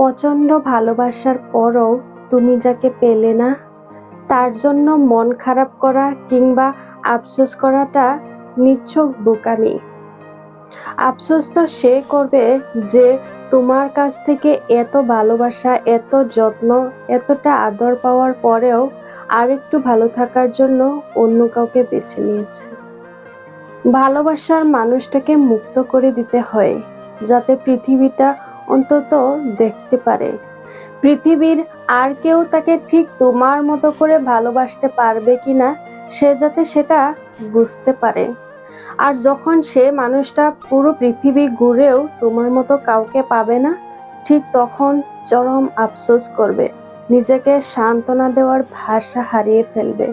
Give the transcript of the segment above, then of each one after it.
প্রচণ্ড ভালোবাসার পরও তুমি যাকে পেলে না, তার জন্য মন খারাপ করা কিংবা আফসোস করাটা নিচ্ছক বোকামি। আফসোস তো সে করবে যে তোমার কাছ থেকে এত ভালোবাসা, এত যত্ন, এতটা আদর পাওয়ার পরেও আর একটু ভালো থাকার জন্য অন্য কাউকে বেছে নিয়েছে। ভালোবাসার মানুষটাকে মুক্ত করে দিতে হয়, যাতে পৃথিবীটা অন্তত দেখতে পারে। পৃথিবীর আর কেউ তাকে ঠিক তোমার মতো করে ভালোবাসতে পারবে কিনা, সে যাতে সেটা বুঝতে পারে। আর যখন সে মানুষটা পুরো পৃথিবী ঘুরেও তোমার মতো কাউকে পাবে না, ঠিক তখন চরম আফসোস করবে। নিজেকে সান্ত্বনা দেওয়ার ভাষা হারিয়ে ফেলবে।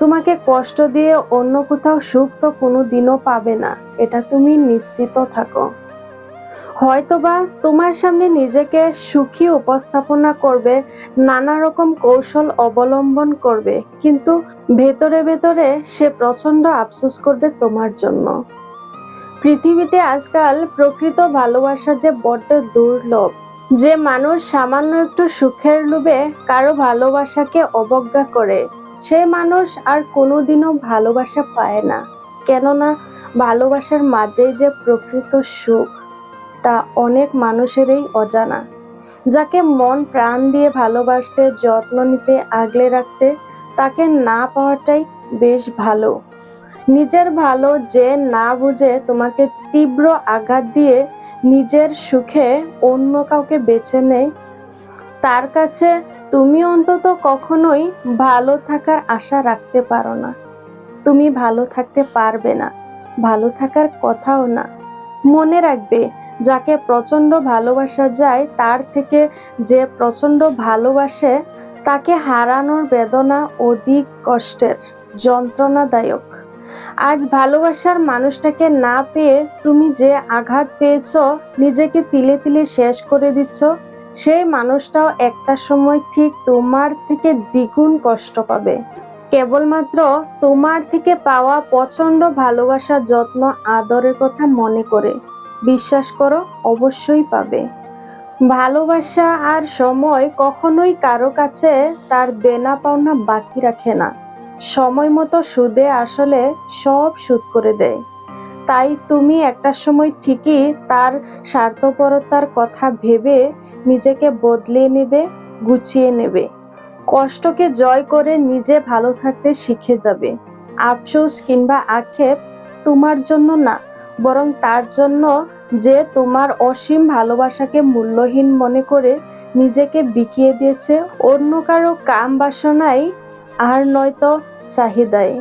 তোমাকে কষ্ট দিয়ে অন্য কোথাও সুখ তো কোনো দিনও পাবে না, এটা তুমি নিশ্চিত থাকো। হয়তোবা তোমার সামনে নিজেকে সুখী উপস্থাপনা করবে, নানা রকম কৌশল অবলম্বন করবে, কিন্তু ভেতরে ভেতরে সে প্রচণ্ড আফসোস করবে তোমার জন্য। পৃথিবীতে আজকাল প্রকৃত ভালোবাসা যে বড্ড দুর্লভ, যে মানুষ সামান্য একটু সুখের লোভে কারও ভালোবাসাকে অবজ্ঞা করে, সে মানুষ আর কোনোদিনও ভালোবাসা পায় না। কেননা ভালোবাসার মাঝেই যে প্রকৃত সুখ তা অনেক মানুষেরই অজানা। যাকে মন প্রাণ দিয়ে ভালোবাসতে, যত্ন নিতে, আগলে রাখতে, তাকে না পাওয়াটাই বেশ ভালো। নিজের ভালো যে না বুঝে তোমাকে তীব্র আঘাত দিয়ে নিজের সুখে অন্য কাউকে বেছে নেয়, তার কাছে তুমি অন্তত কখনোই ভালো থাকার আশা রাখতে পারো না। তুমি ভালো থাকতে পারবে না। ভালো থাকার কথাও না। মনে রাখবে যাকে প্রচণ্ড ভালোবাসা যায়, তার থেকে যে প্রচণ্ড ভালোবাসে, তাকে হারানোর বেদনা অধিক কষ্টের যন্ত্রণাদায়ক। আজ ভালোবাসার মানুষটাকে না পেয়ে তুমি যে আঘাত পেয়েছ, নিজেকে তিলে তিলে শেষ করে দিচ্ছ, সেই মানুষটাও একটা সময় ঠিক তোমার থেকে দ্বিগুণ কষ্ট পাবে। কেবলমাত্র তোমার থেকে পাওয়া প্রচণ্ড ভালোবাসা যত্ন আদরের কথা মনে করে। বিশ্বাস করো, অবশ্যই পাবে। ভালোবাসা আর সময় কখনোই কারও কাছে তার দেনা পাওনা বাকি রাখে না। সময় মতো সুদে আসলে সব সুদ করে দেয়। তাই তুমি একটা সময় ঠিকই তার স্বার্থপরতার কথা ভেবে নিজেকে বদলে নেবে, গুছিয়ে নেবে। কষ্টকে জয় করে নিজে ভালো থাকতে শিখে যাবে। আফসোস কিংবা আক্ষেপ তোমার জন্য না। বরং তার জন্য যে তোমার অসীম ভালোবাসাকে মূল্যহীন মনে করে নিজেকে বিকিয়ে দিয়েছে, অন্য কারও কাম বাসনাই আর নয়তো চাহিদায়